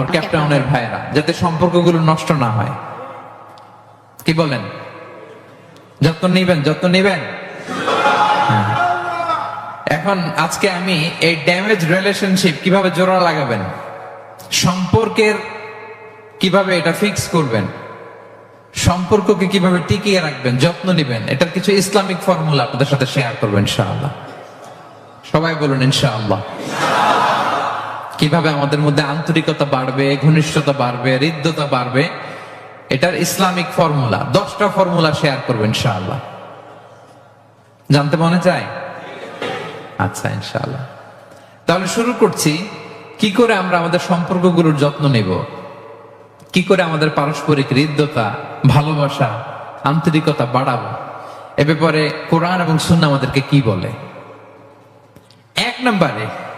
আমার ক্যাপটাউনের ভাইয়েরা যাতে সম্পর্কগুলো নষ্ট না হয়। কি বলেন? যত্ন নিবেন যত্ন নিবেন? হ্যাঁ। এখন আজকে আমি এই ড্যামেজ রিলেশনশিপ কীভাবে জোড়া লাগাবেন? সম্পর্কের কীভাবে এটা ফিক্স করবেন? সম্পর্ককে কীভাবে টিকিয়ে রাখবেন? যত্ন নিবেন? এটার কিছু ইসলামিক ফর্মুলা আপনাদের সাথে শেয়ার করবেন ইনশাআল্লাহ। সবাই বলুন ইনশাআল্লাহ। কীভাবে আমাদের মধ্যে আন্তরিকতা বাড়বে, ঘনিষ্ঠতা বাড়বে, হৃদ্যতা বাড়বে, এটার ইসলামিক ফর্মুলা, দশটা ফর্মুলা শেয়ার করব ইনশাআল্লাহ। জানতে মনে চায়? আচ্ছা ইনশাআল্লাহ। তাহলে শুরু করছি, কি করে আমরা আমাদের সম্পর্কগুলোর যত্ন নেব? কি করে আমাদের পারস্পরিক হৃদ্যতা, ভালোবাসা, আন্তরিকতা বাড়াবো? এ ব্যাপারে কোরআন এবং সুন্না আমাদেরকে কি বলে? এক নম্বরে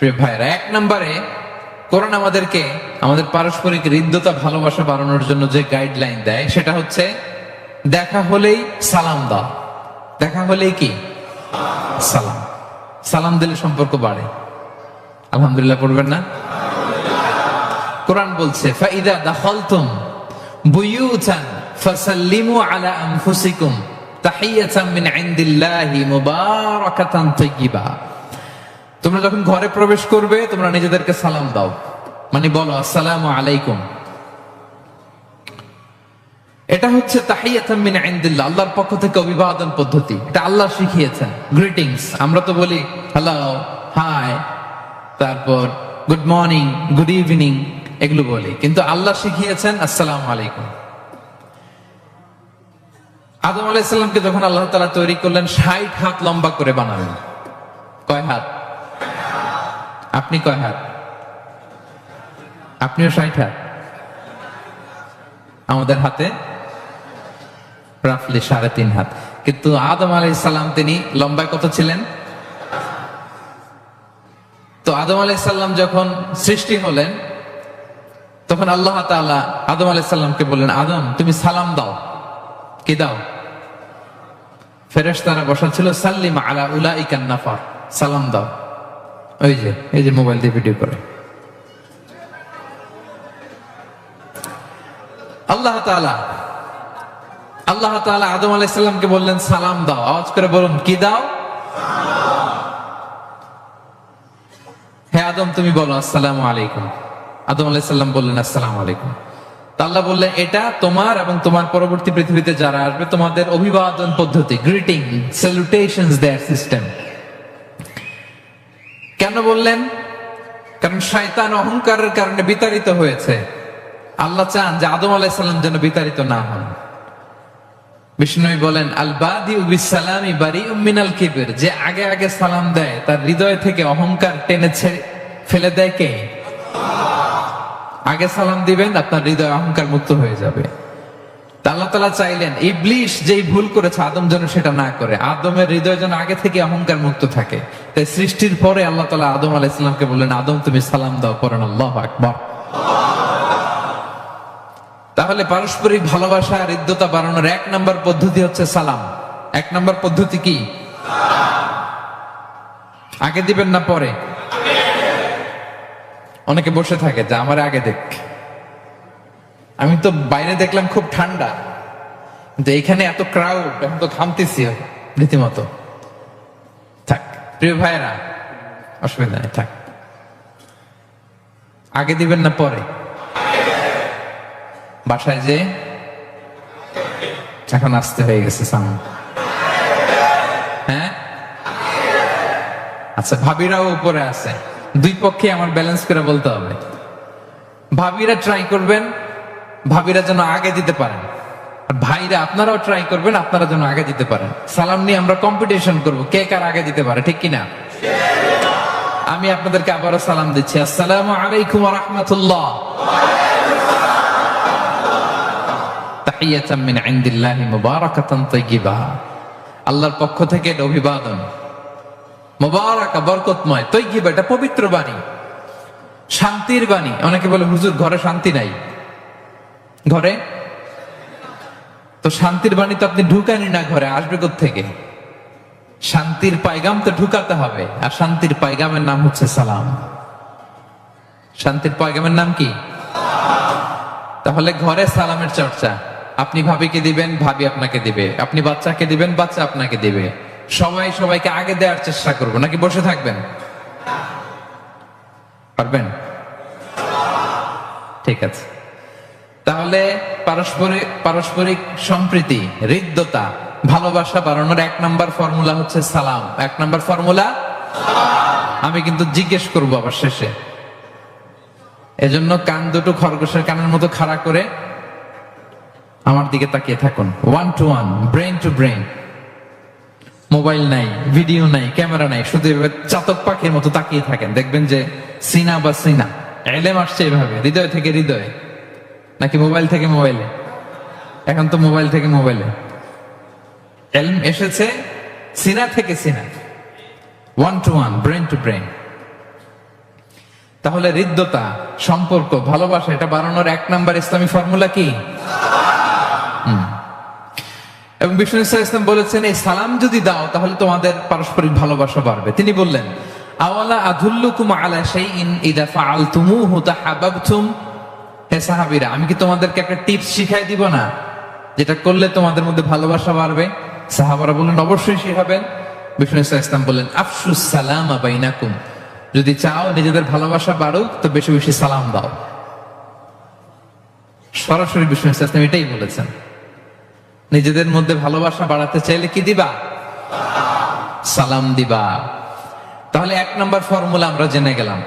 প্রিয় এক নম্বরে কোরআন আমাদেরকে, আমাদের পারস্পরিক হৃদ্যতা, ভালোবাসা বাড়ানোর জন্য যে গাইডলাইন দেয়, সেটা হচ্ছে দেখা হলেই সালাম দাও। দেখা হলেই কি? সালাম। সালাম দিলে সম্পর্ক বাড়ে। আলহামদুলিল্লাহ পড়বেন না? কোরআন বলছে, ফাইদা দাখালতুম বুয়ুতান ফাসাল্লিমু আলা আনফুসিকুম তাহিয়াতাম মিন ইনদিল্লাহি মুবারাকাতান তাইয়্যিবা। তোমরা যখন ঘরে প্রবেশ করবে, তোমরা নিজেদেরকে সালাম দাও। মানে বলো, আসসালামু আলাইকুম। এটা হচ্ছে আল্লাহর পক্ষ থেকে অভিবাদন পদ্ধতি। এটা আল্লাহ শিখিয়েছেন। গ্রিটিংস আমরা তো বলি হ্যালো হাই তারপর গুড মর্নিং গুড ইভিনিং এগুলো বলি। কিন্তু আল্লাহ শিখিয়েছেন, আসসালাম আলাইকুম। আদম আলাইসাল্লামকে যখন আল্লাহ তালা তৈরি করলেন, ষাট হাত লম্বা করে বানালেন। কয় হাত? আপনি কয় হাত? আপনিও ষাট হাত। আমাদের হাতে রাফলি সাড়ে তিন হাত। কিন্তু আদম আলাই সাল্লাম তিনি লম্বায় কত ছিলেন? তো আদম আলাই সাল্লাম যখন সৃষ্টি হলেন, তখন আল্লাহ তাআলা আদম আলাই সাল্লামকে বললেন, আদম, তুমি সালাম দাও। কি দাও? ফেরেশতারা বসা ছিল, সাল্লিম আলা উলাইকান নাফার। সালাম দাও। ওই যে, এই যে মোবাইল দিয়ে ভিডিও করে। আল্লাহ তাআলা আল্লাহ তাআলা আদম আলাইহিস সালামকে বললেন, সালাম দাও। আওয়াজ করে বলুন, কি দাও? হে আদম, তুমি বলো, আসসালাম আলাইকুম। আদম আলাইহিস সালাম বললেন, আসসালাম আলাইকুম। আল্লাহ বললেন, এটা তোমার এবং তোমার পরবর্তী পৃথিবীতে যারা আসবে, তোমাদের অভিবাদন পদ্ধতি গ্রিটিং স্যালুটেশনস দেয়ার সিস্টেম কেন বললেন? কারণ শয়তান অহংকারের কারণে বিতাড়িত হয়েছে। আল্লাহ চান যে আদম আলাইসাল্লাম যেন বিতাড়িত না হন। বিষ্ণুই বলেন আল বাদি সালামি উম্মিনাল কিবির। যে আগে আগে সালাম দেয়, তার হৃদয় থেকে অহংকার টেনে ছেড়ে ফেলে দেয় কে? আগে সালাম দিবেন, আপনার হৃদয় অহংকার মুক্ত হয়ে যাবে। আল্লাহ তালা চাইলেন, ইবলিশ যেই ভুল করেছে, আদম যেন সেটা না করে। আদমের হৃদয় যেন আগে থেকে অহংকার মুক্ত থাকে। তাই সৃষ্টির পরে আল্লাহ তালা আদম আলাইসালামকে বললেন, আদম, তুমি সালাম দাও করেন আল্লাহ আকবর। তাহলে পারস্পরিক ভালোবাসা হৃদ্যতা বাড়ানোর এক নম্বর পদ্ধতি হচ্ছে সালাম। এক নম্বর পদ্ধতি কি? আগে দিবেন না পরে? অনেকে বসে থাকে, যে আমার আগে দেখ। আমি তো বাইরে দেখলাম খুব ঠান্ডা। কিন্তু এখানে এত ক্রাউড এখন তো ঘামতেছি রীতিমতো। থাক, প্রিয় ভাইরা অসুবিধা নেই, থাক। আগে দিবেন না পরে। বাসায় যে এখন আসতে হয়ে গেছে হ্যাঁ? আচ্ছা ভাবিরাও উপরে আছে। দুই পক্ষে আমার ব্যালেন্স করে বলতে হবে। ভাবিরা ট্রাই করবেন ভাবিরা যেন আগে দিতে পারেন। আর ভাইরা, আপনারাও ট্রাই করবেন, আপনারা যেন আগে দিতে পারেন। সালাম নিয়ে আমরা কম্পিটিশন করব, কে কার আগে দিতে পারে, ঠিক কিনা? আমি আপনাদেরকে আবারও সালাম দিচ্ছি। আসসালামু আলাইকুম রহমতুল্লাহ। আল্লাহর পক্ষ থেকে অভিবাদন। মোবারকা, বরকতময়। এটা পবিত্র বাণী। শান্তির বাণী। অনেকে বলে, হুজুর, ঘরে শান্তি নাই। ঘরে? তো শান্তির বাণী তো আপনি ঢুকানি না ঘরে, আসবে থেকে শান্তির পাইগাম তো ঢুকাতে হবে, আর শান্তির পাইগামের নাম হচ্ছে সালাম। শান্তির পয়গামের নাম কি? তাহলে ঘরে সালামের চর্চা। আপনি ভাবিকে দিবেন, ভাবি আপনাকে দিবে। আপনি বাচ্চাকে দিবেন, বাচ্চা আপনাকে দিবে। সবাই সবাইকে আগে দেওয়ার চেষ্টা করব, নাকি বসে থাকবেন? পারবেন? ঠিক আছে। তাহলে পারস্পরিক পারস্পরিক সম্প্রীতি, হৃদ্যতা, ভালোবাসা বাড়ানোর এক নাম্বার ফর্মুলা হচ্ছে সালাম। এক নাম্বার ফর্মুলা? আমি কিন্তু জিজ্ঞেস করব আবার শেষে। এজন্য কান দুটো খরগোশের কানের মতো খাড়া করে আমার দিকে তাকিয়ে থাকুন। One two one brain two brain mobile নাই, ভিডিও নাই, ক্যামেরা নাই, শুধু এভাবে চাতক পাখির মতো তাকিয়ে থাকেন। দেখবেন যে সিনা বা সিনা, এলেম আসছে এভাবে, হৃদয় থেকে হৃদয়ে। নাকি মোবাইল থেকে মোবাইলে? এখন তো মোবাইল থেকে মোবাইলে। এলম এসেছে সিনা থেকে সিনা। One two one brain two brain তাহলে হৃদ্যতা, সম্পর্ক, ভালোবাসা, এটা বাড়ানোর এক নাম্বার ইসলামী ফর্মুলা কি? এবং বিষ্ণু ইসা ইসলাম বলেছেন, এই সালাম যদি দাও, তাহলে তোমাদের পারস্পরিক ভালোবাসা বাড়বে। তিনি বললেন, আওয়ালা আধুল্লুকুম আলা শাইইন ইদা ফাআলতুমুহু তাহাব্বাবতুম হে সাহাবীরা, আমি কি তোমাদেরকে একটা টিপস শিখাই দিব না? যেটা করলে তোমাদের মধ্যে ভালোবাসা বাড়বে? সাহাবারা বললেন, অবশ্যই শিখাবেন। বিষ্ণু ইসলাম বললেন আফসুস সালামা বাইনাকুম। যদি চাও নিজেদের ভালোবাসা বাড়ুক, তো বেশি বেশি সালাম দাও। সরাসরি বিষ্ণু ইসলাম এটাই বলেছেন। নিজেদের মধ্যে ভালোবাসা বাড়াতে চাইলে কি দিবা? সালাম দিবা। তাহলে এক নম্বর ফর্মুলা আমরা জেনে গেলাম।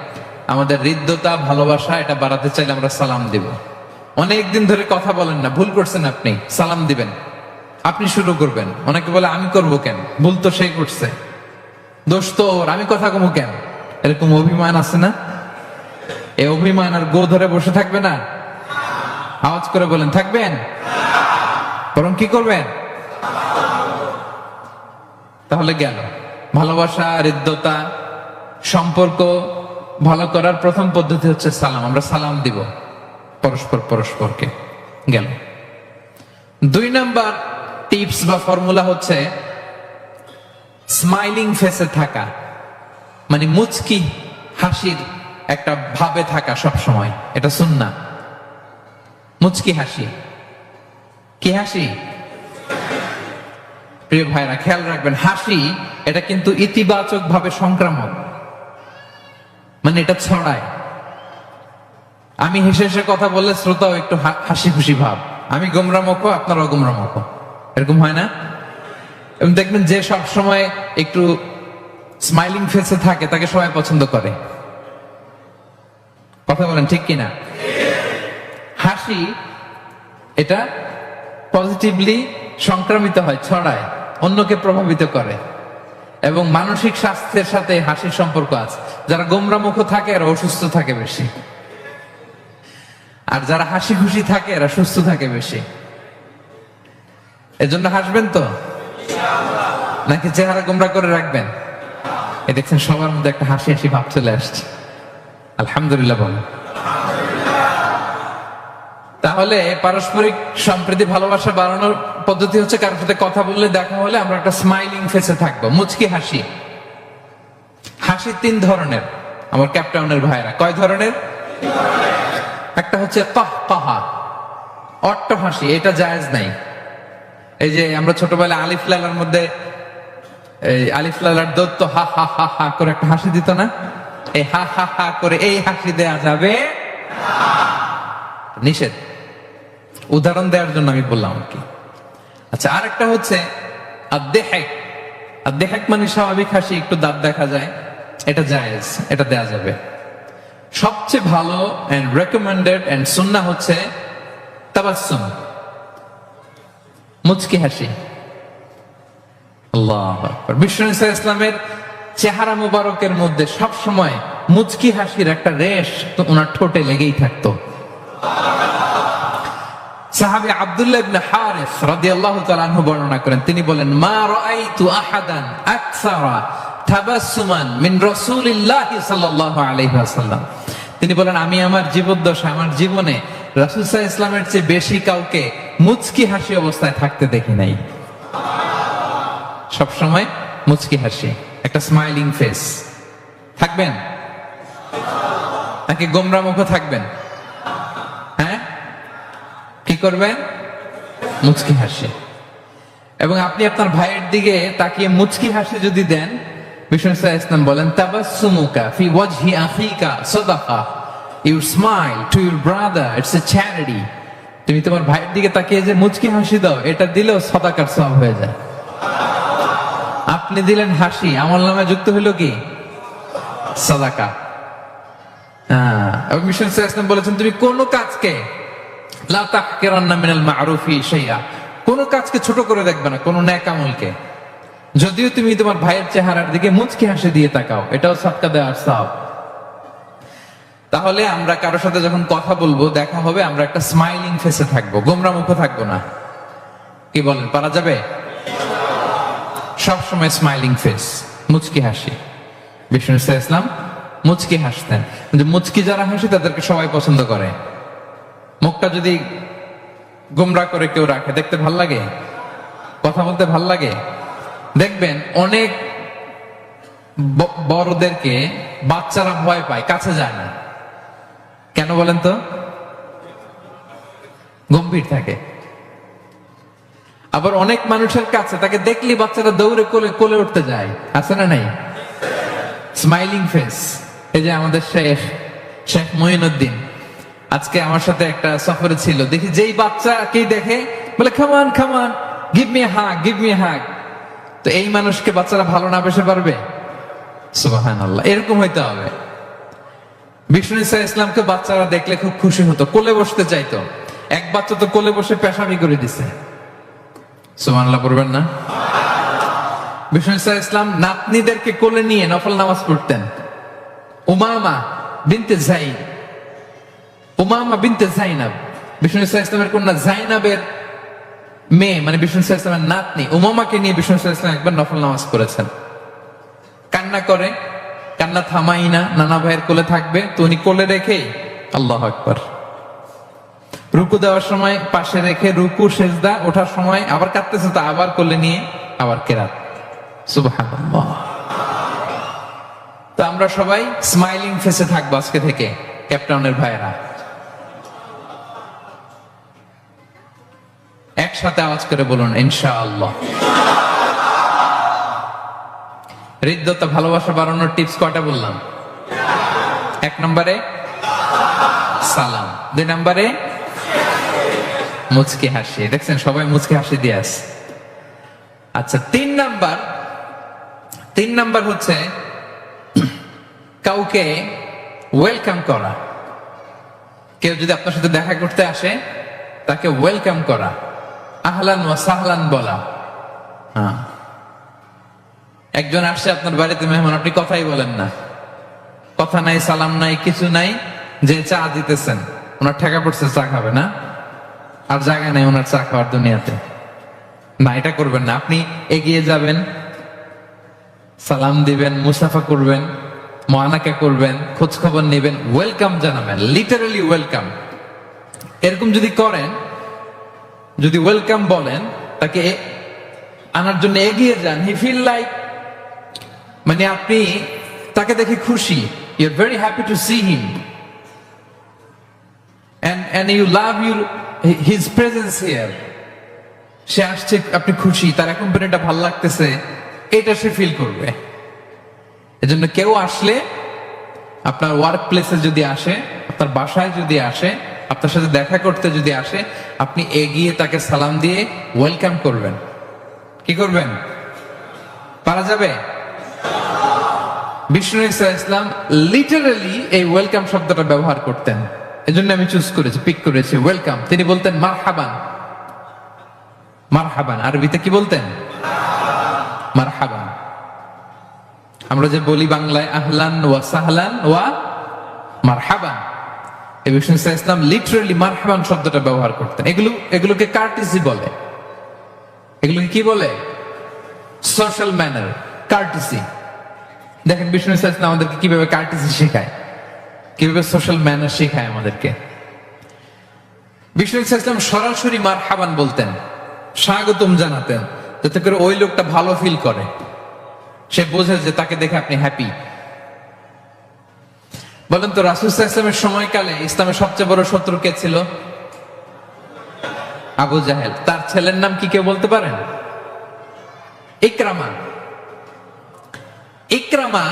আমাদের হৃদ্যতা ভালোবাসা এটা বাড়াতে চাইলে আমরা সালাম দিব। অনেক দিন ধরে কথা বলেন না ভুল করছেন আপনি সালাম দিবেন। আপনি শুরু করবেন। অনেকে বলে আমি করব কেন? ভুল তো সেই করছে। দোষ তো ওর, আমি কথা কমু কেন? এরকম অভিমান আছে না? এই অভিমান আর গো ধরে বসে থাকবে না? আওয়াজ করে বলেন থাকবেন? বরং কি করবেন? তাহলে গেল। ভালোবাসা হৃদ্যতা সম্পর্ক ভালো করার প্রথম পদ্ধতি হচ্ছে সালাম। আমরা সালাম দিব পরস্পর পরস্পরকে। গেল। দুই নাম্বার টিপস বা ফর্মুলা হচ্ছে স্মাইলিং ফেসে থাকা মানে মুচকি হাসির একটা ভাবে থাকা সব সময় এটা শুননা মুচকি হাসি। কি হাসি? প্রিয় ভাইরা, খেয়াল রাখবেন, হাসি এটা কিন্তু ইতিবাচক ভাবে সংক্রামক। মানে এটা ছড়ায়। আমি হেসে হেসে কথা বললে শ্রোতাও একটু হাসি খুশি ভাব। আমি গোমরামুখ আপনারাও গোমরামুখ এরকম হয় না? এবং দেখবেন যে সব সময় একটু স্মাইলিং ফেসে থাকে, তাকে সবাই পছন্দ করে। কথা বলেন, ঠিক কিনা? হাসি, এটা পজিটিভলি সংক্রামিত হয়, ছড়ায়, অন্যকে প্রভাবিত করে। এবং মানসিক স্বাস্থ্যের সাথে হাসির সম্পর্ক আছে। যারা গোমরামুখ থাকে, এরা অসুস্থ থাকে বেশি। আর যারা হাসি খুশি থাকে, এরা সুস্থ থাকে বেশি। এজন্য হাসবেন তো? নাকি চেহারা গোমরা করে রাখবেন? এ দেখছেন, সবার মধ্যে একটা হাসি হাসি ভাব চলে আসছে। আলহামদুলিল্লাহ বলেন। তাহলে পারস্পরিক সম্প্রীতি, ভালোবাসা বাড়ানোর পদ্ধতি হচ্ছে কারোর সাথে কথা বললে দেখা হলে আমরা একটা স্মাইলিং ফেসে থাকব, মুচকি হাসি। হাসি তিন ধরনের, আমার ক্যাপটাউনের ভাইরা কয় ধরনের? একটা হচ্ছে কহ, কহা। অট্ট হাসি, এটা জায়েজ নাই। এই যে আমরা ছোটবেলায় আলিফ লালার মধ্যে, এই আলিফ লালার দত্ত হা হা হা হা করে একটা হাসি দিত না? এই হা হা হা করে এই হাসি দেয়া যাবে নিষেধ। উদাহরণ দেওয়ার জন্য আমি বললাম আর কি। আচ্ছা আরেকটা হচ্ছে আদেহেক আদেহেক মানে স্বাভাবিক হাসি, একটু দাঁত দেখা যায়, এটা জায়েজ, এটা দেয়া যাবে। সবচেয়ে ভালো এন্ড রেকমেন্ডেড এন্ড সুন্না হচ্ছে তাবাসসুম, মুচকি হাসি। আল্লাহ ইসলামের চেহারা মুবারকের মধ্যে সব সময় মুচকি হাসির একটা রেশ তো ওনার ঠোঁটে লেগেই থাকতো। সাহাবী আব্দুল্লাহ ইবনে হারিস রাদিয়াল্লাহু তাআলা আনহু বর্ণনা করেন। তিনি বলেন, মা রাআইতু আহাদান আকসারা তাবাসসুমান মিন রাসূলিল্লাহ সাল্লাল্লাহু আলাইহি ওয়াসাল্লাম। তিনি বলেন, আমি আমার জীবদ্দশা আমার জীবনে রাসূল সাল্লাল্লাহু ইসলামের চেয়ে বেশি কাউকে মুচকি হাসি অবস্থায় থাকতে দেখি নাই। সব সময় মুচকি হাসি, একটা স্মাইলিং ফেস থাকবেন? নাকি গোমরা মুখ থাকবেন? করবেন? মুচকি হাসি। এবং আপনি আপনার ভাইয়ের দিকে তাকিয়ে মুচকি হাসি যদি দেন, বিষ্ণু ইসলাম বলেন ফি ওয়াজহি আখিকা সাদাকা। You smile to your brother it's a charity তুমি তোমার ভাইয়ের দিকে তাকিয়ে যে মুচকি হাসি দাও, এটা দিলেও সদাকার সব হয়ে যায়। আপনি দিলেন হাসি, আমল নামে যুক্ত হইল কি? সাদাকা। হ্যাঁ। এবং সাহা বলেছেন, তুমি কোন কাজকে কোন কাজকে ছোট করে দেখবে না, কোন ন্যাক আমলকে। যদিও তুমি তোমার ভাইয়ের চেহারার দিকে মুচকি হাসি দিয়ে তাকাও, এটাও সৎকা দেওয়ার তাহলে আমরা কারোর সাথে যখন কথা বলব, দেখা হবে, আমরা একটা স্মাইলিং ফেসে থাকব, গোমরা মুখ থাকব না। কি বলেন, পারা যাবে? সবসময় স্মাইলিং ফেস মুচকি হাসি। বিষ্ণু ইসলাম মুচকি হাসতেন। মুচকি যারা হাসি, তাদেরকে সবাই পছন্দ করে। মুখটা যদি গোমরা করে কেউ রাখে, দেখতে ভালো লাগে? কথা বলতে ভালো লাগে? দেখবেন অনেক বড়দেরকে বাচ্চারা ভয় পায়, কাছে যায় না। কেন বলেন তো? গম্ভীর থাকে। আবার অনেক মানুষের কাছে তাকে দেখলি বাচ্চারা দৌড়ে কোলে কোলে উঠতে যায়। আছে না নাই? স্মাইলিং ফেস এই যে আমাদের শেখ শেখ মঈনুদ্দিন। আজকে আমার সাথে একটা সফরে ছিল। দেখি যেই বাচ্চাকেই দেখে? বলে come on come on give me hug give me hug তো এই মানুষকে বাচ্চারা ভালো না বেসে পারবে? সুবাহান আল্লাহ এরকম হইতে হবে। বিষ্ণু ইসা ইসলামকে বাচ্চারা দেখলে খুব খুশি হতো, কোলে বসতে চাইতো। এক বাচ্চা তো কোলে বসে পেশাবি করে দিছে। সুবাহ পড়বেন না? বিষ্ণু ইসা ইসলাম নাতনিদেরকে কোলে নিয়ে নফল নামাজ পড়তেন। উমামা বিনতে জাইদ উমামা বিনতে জাইনাব। বিষ্ণু ইসলামের কন্যা জাইনাবের মেয়ে মানে বিষ্ণু ইসলামের নাতনি, উমামাকে নিয়ে বিষ্ণু ইসলাম একবার নফল নামাজ করেছেন কান্না করে, কান্না থামাই না, নানা ভাইয়ের কোলে থাকবে, তো উনি কোলে রেখে আল্লাহ আকবার। রুকু দেওয়ার সময় পাশে রেখে রুকু, সেজদা ওঠার সময় আবার কাঁদতেছে, তো আবার কোলে নিয়ে আবার কেরাত। তো আমরা সবাই স্মাইলিং ফেসে থাকব আজকে থেকে, ক্যাপটাউনের ভাইয়েরা। একসাথে আওয়াজ করে বলুন, ইনশাআল্লাহ। হৃদ্যতা, ভালোবাসা বাড়ানোর টিপস কয়টা বললাম? এক নম্বরে, সালাম। দুই নম্বরে, মুচকি হাসি। দেখছেন, সবাই মুচকি হাসি দিয়ে আস আচ্ছা তিন নাম্বার তিন নাম্বার হচ্ছে, কাউকে ওয়েলকাম করা। কেউ যদি আপনার সাথে দেখা করতে আসে, তাকে ওয়েলকাম করা। আহলান ওয়া সাহলান বলা। হ্যাঁ। একজন আসছে আপনার বাড়িতে মেহমান আপনি কথাই বলেন না। কথা নাই সালাম নাই কিছু নাই যে চা দিতেছেন ওনার ঠেকা পড়ছে চা খাবে না। আর জায়গা নেই ওনার চা খাওয়ার দুনিয়াতে। না এটা করবেন না। আপনি এগিয়ে যাবেন সালাম দিবেন মুসাফা করবেন মহানাকা করবেন খোঁজ খবর নেবেন। ওয়েলকাম জানাবেন লিটারালি ওয়েলকাম এরকম যদি করেন যদি ওয়েলকাম বলেন, তাকে আনার জন্য এগিয়ে যান। হি ফিল লাইক মানে আপনি তাকে দেখে খুশি। You are very happy to see him and you love you his presence সে আসছে, আপনি খুশি। তার এখন কোম্পানিটা ভালো লাগতেছে। এটা সে ফিল করবে। এজন্য কেউ আসলে আপনার ওয়ার্ক প্লেসে যদি আসে, আপনার বাসায় যদি আসে আপনার সাথে দেখা করতে যদি আসে, আপনি এগিয়ে তাকে সালাম দিয়ে ওয়েলকাম করবেন। কি করবেন? পারা যাবে? বিষ্ণু ইসা ইসলাম লিটারালি এই ওয়েলকাম শব্দটা ব্যবহার করতেন। এজন্য আমি চুজ করেছি পিক করেছি ওয়েলকাম তিনি বলতেন মার হাবান মার হাবান আরবিতে কি বলতেন? মার হাবান আমরা যে বলি বাংলায়, আহলান ওয়া সাহলান ওয়া মার হাবান এই ইসলাম লিটারালি মার হাবান শব্দটা ব্যবহার করতেন। এগুলো, এগুলোকে কার্টিসি বলে। এগুলোকে কি বলে? সোশ্যাল ম্যানার কার্টিসি দেখেন বিষ্ণু ইসলাম আমাদেরকে কীভাবে কার্টিসি শেখায়? কীভাবে সোশ্যাল ম্যানার শেখায় আমাদেরকে? বিষ্ণু ইসলাম সরাসরি মার হাবান বলতেন, স্বাগতম জানাতেন, যাতে করে ওই লোকটা ভালো ফিল করে। সে বোঝে যে তাকে দেখে আপনি হ্যাপি বলেন তো রাসুসাহ ইসলামের সময়কালে ইসলামের সবচেয়ে বড় শত্রু কে ছিল? আবু জাহেল। তার ছেলের নাম কি কেউ বলতে পারেন? ইকরামা। ইকরামা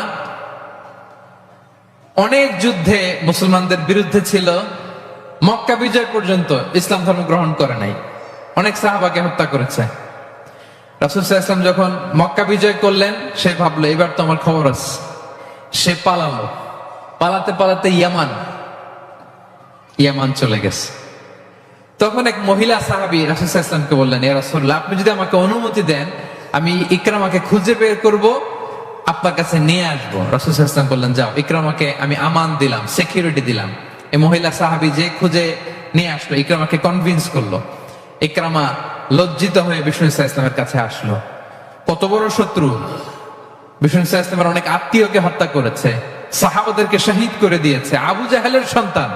অনেক যুদ্ধে মুসলমানদের বিরুদ্ধে ছিল। মক্কা বিজয় পর্যন্ত ইসলাম ধর্ম গ্রহণ করে নাই। অনেক সাহাবাকে হত্যা করেছে। রাসুল ইসলাম যখন মক্কা বিজয় করলেন, সে ভাবলো এবার তো আমার খবর আছে। সে পালালো। পালাতে পালাতে ইয়ামান ইয়ামান চলে গেছে। তখন এক মহিলা সাহাবি রাসুল বললেন, ইয়া রাসূলুল্লাহ, আপনি যদি আমাকে অনুমতি দেন, আমি ইকরামাকে খুঁজে বের করব, আপনার কাছে নিয়ে আসব। রাসুল ইসলাম বললেন, যাও, ইকরামাকে আমি আমান দিলাম সিকিউরিটি দিলাম। এই মহিলা সাহাবি যে খুঁজে নিয়ে আসলো, ইকরামাকে কনভিন্স করল। ইকরামা লজ্জিত হয়ে বিষ্ণু ইসা ইসলামের কাছে আসলো। কত বড় শত্রু! বিষ্ণু ইসা ইসলামের অনেক আত্মীয়কে হত্যা করেছে। সাহাবাদেরকে শহীদ করে দিয়েছে। আবু জাহেলের সন্তান।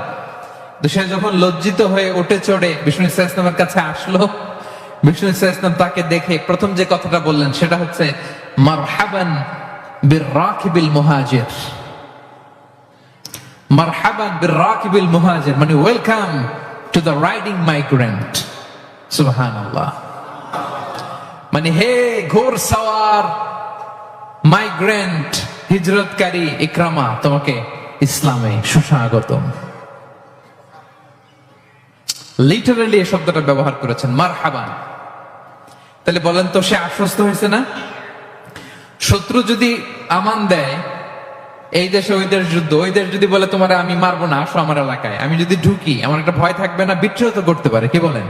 সে যখন লজ্জিত হয়ে উঠে চড়ে বিষ্ণু ইসলামের কাছে আসলো, বিষ্ণু ইসলাম তাকে দেখে প্রথম যে কথাটা বললেন সেটা হচ্ছে, মারহাবান বির রাকিবিল মুহাজির। মারহাবান বির রাকিবিল মুহাজির মানে welcome to the riding migrant. সুবহানাল্লাহ। মানে হে ঘোর সাওয়ার মাইগ্রেন্ট হিজরতকারী ইকরামা, তোমাকে ইসলামে সুস্বাগতম। লিটারালি এই শব্দটা ব্যবহার করেছেন মার হাবান তাহলে বলেন তো, সে আশ্বস্ত হয়েছে না? শত্রু যদি আমান দেয়, এই দেশে ওই দেশ যুদ্ধ, ওই দেশ যদি বলে, তোমার আমি মারবো না, আসো আমার এলাকায়, আমি যদি ঢুকি, আমার একটা ভয় থাকবে না বিদ্রোহ তো করতে পারে। কি বলেন?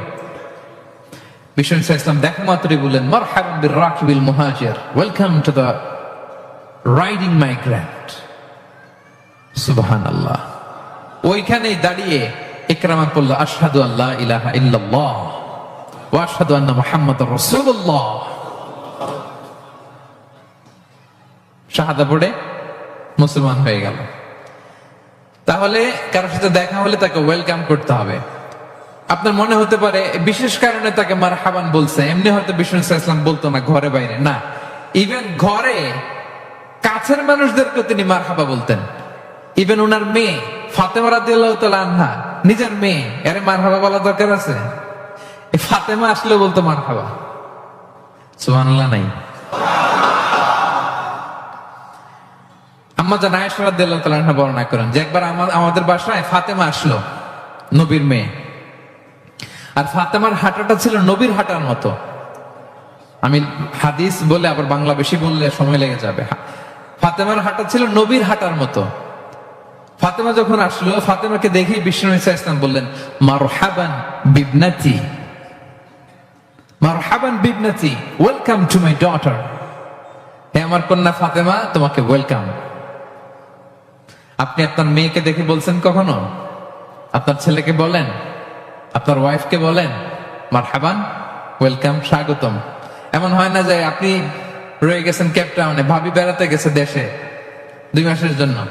ইসা ইসলাম দেখা মাত্রই বললেন মার হাবান বির রাকিবিল মুহাজির, welcome to the riding migrant সুবহানাল্লাহ ওইখানেই দাঁড়িয়ে ইকরামা পড়ল আশহাদু আল্লাহ ইলাহা ইল্লাল্লাহ ওয়া আশহাদু আন্না মুহাম্মাদুর রাসূলুল্লাহ। শাহাদা পড়ে মুসলমান হয়ে গেল। তাহলে কারোর সাথে দেখা হলে তাকে ওয়েলকাম করতে হবে। আপনার মনে হতে পারে, বিশেষ কারণে তাকে মার হাবান বলছে, এমনি হয়তো বিষ্ণু ইসলাম বলতো না, ঘরে বাইরে। না ইভেন ঘরে কাছের মানুষদেরকে তিনি মার হাবা বলতেন। ইভেন ওনার মেয়ে, ফাতেমা রাদিয়াল্লাহু তাআলা আনহা, নিজের মেয়ে আরে মার হাবা বলা দরকার আছে? ফাতেমা আসলে বলতো মার হাবা সুবহানাল্লাহ নাই। আম্মা জান আয়েশা রাদিয়াল্লাহু তাআলা আনহা বর্ণনা করেন যে একবার আমাদের বাসায় ফাতেমা আসলো, নবীর মেয়ে। আর ফাতেমার হাঁটাটা ছিল নবীর হাঁটার মতো। আমি হাদিস বলে আবার বাংলা বেশি বললে সময় লেগে যাবে। ফাতেমার হাঁটা ছিল নবীর হাঁটার মতো। ফাতেমা যখন আসলো, ফাতেমাকে দেখেই বিষ্ণু ইসা ইসলাম বললেন, মারহাবান বিবনাতি মারহাবান বিবনাতি, ওয়েলকাম টু মাই ডটার। হে আমার কন্যা ফাতেমা, তোমাকে ওয়েলকাম। আপনি আপনার মেয়েকে দেখে বলছেন কখনো? আপনার ছেলেকে বলেন? আপনার ওয়াইফকে বলেন? মারহাবান, ওয়েলকাম, স্বাগতম। এমন হয় না যে আপনি রয়ে গেছেন ক্যাপটাউনে ভাবি বেড়াতে গেছে দেশে দুই মাসের জন্য।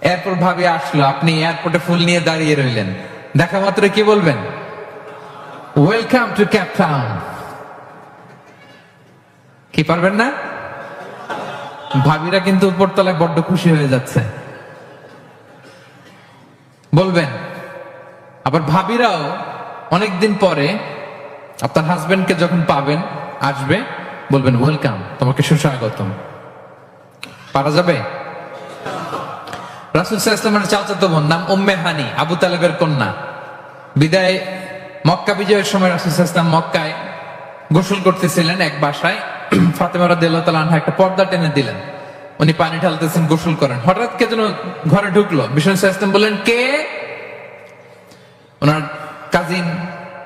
এরপর ভাবি আসলো, আপনি এয়ারপোর্টে ফুল নিয়ে দাঁড়িয়ে রইলেন। দেখা মাত্র কি বলবেন? ওয়েলকাম টু ক্যাপটাউন কি পারবেন না? ভাবিরা কিন্তু উপরতলায় বড্ড খুশি হয়ে যাচ্ছে। বলবেন, আবার ভাবিরাও অনেকদিন পরে আপনার হাজবেন্ডকে যখন পাবেন, আসবে। বলবেন ওয়েলকাম তোমাকে সুস্বাগতম। পারা যাবে? রাসুল ইসলামের চাচাতো বোন, নাম উম্মে হানি, আবু তালেবের কন্যা। বিদায় মক্কা বিজয়ের সময় রাসুল ইসলাম মক্কায় গোসল করতেছিলেন এক বাসায়। ফাতেমা একটা পর্দা টেনে দিলেন। উনি পানি ঢালতেছেন, গোসল করেন। হঠাৎ কে যেন ঘরে ঢুকলো। বিষ্ণু ইসলাম বললেন, কে? ওনার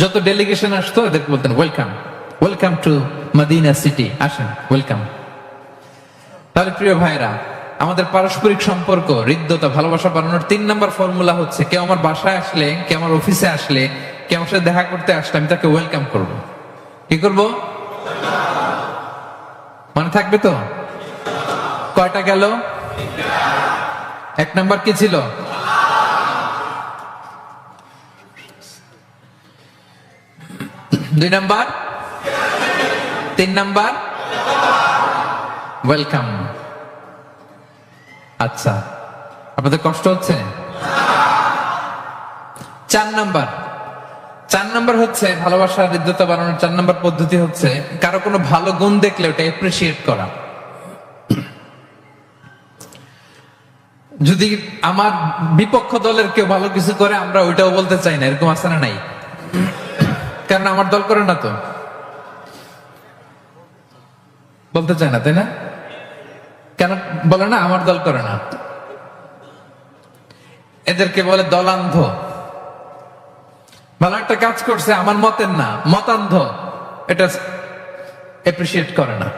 যত ডেলিগেশন আসতো, এদেরকে বলতেন welcome welcome to Medina city আসেন ওয়েলকাম তাহলে প্রিয় ভাইরা আমাদের পারস্পরিক সম্পর্ক, হৃদ্যতা, ভালোবাসা বানানোর তিন নম্বর ফর্মুলা হচ্ছে, কেউ আমার বাসায় আসলে, কেউ আমার অফিসে আসলে, কেউ আমার সাথে দেখা করতে আসলে, আমি তাকে ওয়েলকাম করব। কি করব? মনে থাকবে তো? কয়টা গেল? এক নাম্বার কি ছিল? দুই নাম্বার? তিন নাম্বার? ওয়েলকাম আচ্ছা আপনাদের কষ্ট হচ্ছে? চার নাম্বার। চার নাম্বার হচ্ছে ভালোবাসার হৃদ্যতা বাড়ানোর চার নাম্বার পদ্ধতি হচ্ছে কারও কোনো ভালো গুণ দেখলে ওটা এপ্রিসিয়েট করা। যদি আমার বিপক্ষ দলের কেউ ভালো কিছু করে, আমরা ওইটাও বলতে চাই না, এরকম না নাই? কারণ আমার দল করে না তো? বলতে চায় না, তাই না? কেন বলে না আমার দল করে না? এদেরকে বলে দলান্ধ। ভালো একটা কাজ করছে, আমার মতের না, মতান্ধ। এটা এপ্রিসিয়েট করে না।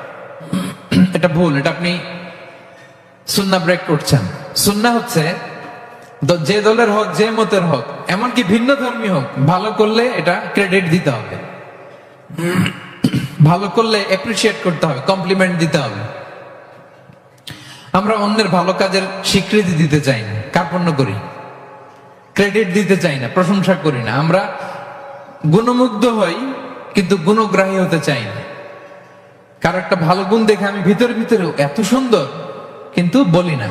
এটা ভুল, এটা আপনি সুন্না ব্রেক করছেন। সুন্না হচ্ছে যে দলের হোক, যে মতের হোক, এমনকি ভিন্ন ধর্মী হোক, ভালো করলে এটা ক্রেডিট দিতে হবে। ভালো করলে এপ্রিসিয়েট করতে হবে কমপ্লিমেন্ট দিতে হবে। আমরা অন্যের ভালো কাজের স্বীকৃতি দিতে চাই না, কার্পণ্য করি। ক্রেডিট দিতে চাই না, প্রশংসা করি না। আমরা গুণমুগ্ধ হই, কিন্তু গুণগ্রাহী হতে চাই না। কারও একটা ভালো গুণ দেখে আমি ভিতরে ভিতরে এত সুন্দর কিন্তু বলি না।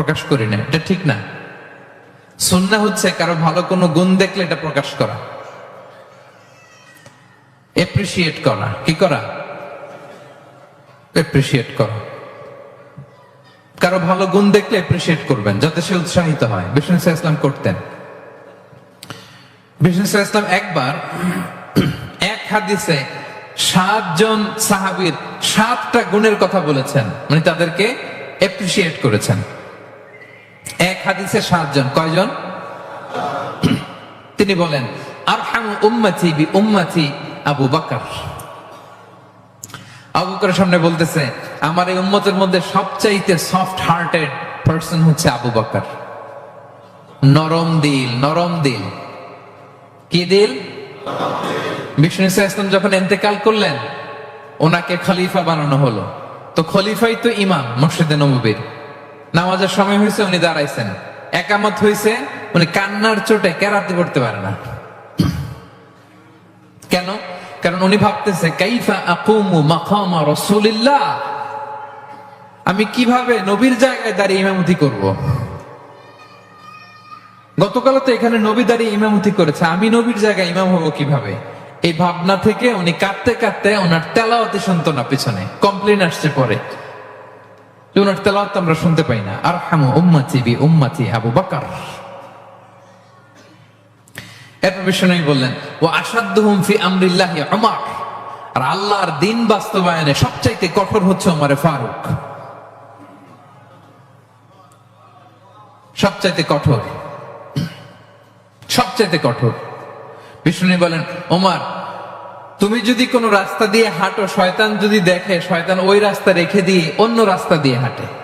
প্রকাশ করি না এটা ঠিক না। সুন্না হচ্ছে কারও ভালো কোনো গুণ দেখলে এটা প্রকাশ করা। এপ্রিসিয়েট করা। কি করা? এপ্রিসিয়েট করা। কারও ভালো গুণ দেখলে এপ্রিসিয়েট করবেন, যাতে সে উৎসাহিত হয়। বিষ্ণু ইসলাম করতেন। বিষ্ণু ইসলাম একবার এক হাদিসে সাতজন সাহাবীর সাতটা গুণের কথা বলেছেন। মানে তাদেরকে এপ্রিসিয়েট করেছেন। হাদিসে সাতজন, কয়জন? তিনি বলেন উম্মতি বি উম্মতি আবু আবু বকরের সামনে বলতেছে, আমার এই উম্মতের মধ্যে সবচাইতে সফট হার্টেড হচ্ছে আবু নরম দিল নরম দিল। কি দিল? বিষ্ণু ইসলাম যখন এন্তেকাল করলেন, ওনাকে খলিফা বানানো হলো। তো খলিফাই তো ইমাম, মসজিদে নবীর নামাজের সময় হয়েছে, উনি দাঁড়াইছেন। একামত হয়েছে, উনি কান্নার চোটে কেরাতে করতে পারে না। কেন? কারণ উনি ভাবতেছে আমি কীভাবে নবীর জায়গায় দাঁড়িয়ে ইমামতি করব? গতকাল তো এখানে নবী দাঁড়িয়ে ইমামতি করেছে, আমি নবীর জায়গায় ইমাম হব কীভাবে? এই ভাবনা থেকে উনি কাঁদতে কাঁদতে ওনার তেলাওয়াতি শুনতো না পিছনে কমপ্লেন আসছে পরে। যে তেলাওয়াত আমরা শুনতে পাই না। আর হামু উম্মাতি বি উম্মাতি আবু এরপর বললেন ও ফি আমরিল্লাহি উমর। আর আল্লাহর দিন বাস্তবায়নে সবচাইতে কঠোর হচ্ছে ওমরে ফারুক। সবচাইতে কঠোর। সবচাইতে কঠোর। বিষ্ণু বলেন ওমর তুমি যদি কোনো রাস্তা দিয়ে হাঁটো, শয়তান যদি দেখে, শয়তান ওই রাস্তা রেখে দিয়ে অন্য রাস্তা দিয়ে হাঁটে।